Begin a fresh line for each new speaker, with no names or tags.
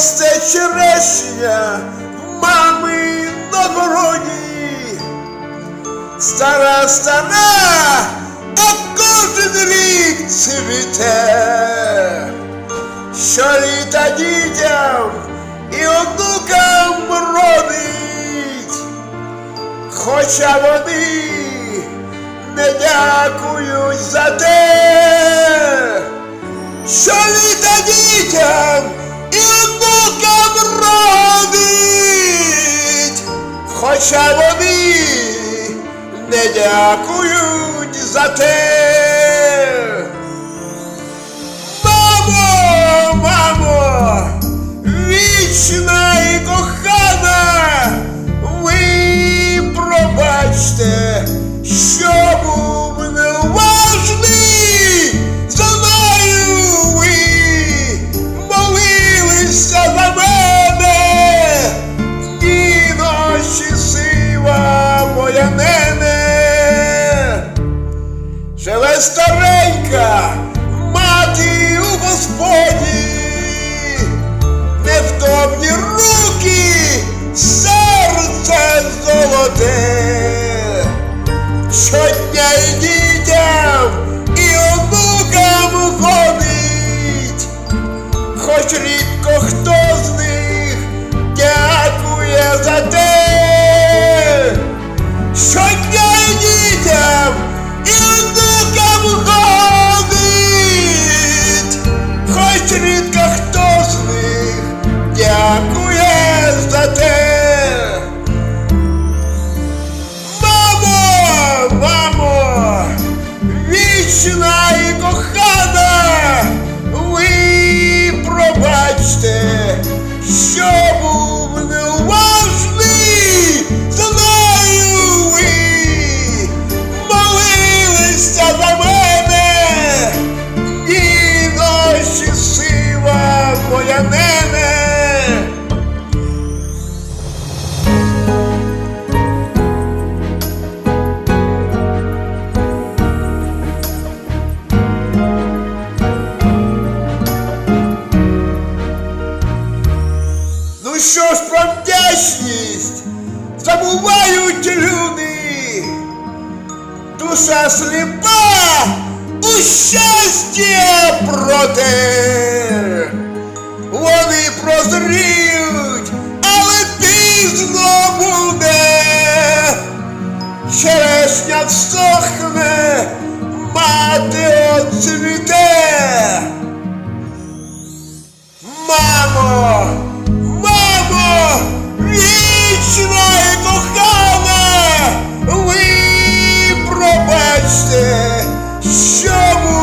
росте черешня в мами на городі. Стара стара, а кожен рік цвіте. Щоліта дітям і онукам родить, хоча вони не дякують за те, що літа дітям хоча вони не дякують за те. Хоч рідко хто з них дякує за те. Щодня вічність забувають люди, душа сліпа! У щастя проте, вони прозріють, але пізно буде, черешня всохне мати отцвіт. chamo.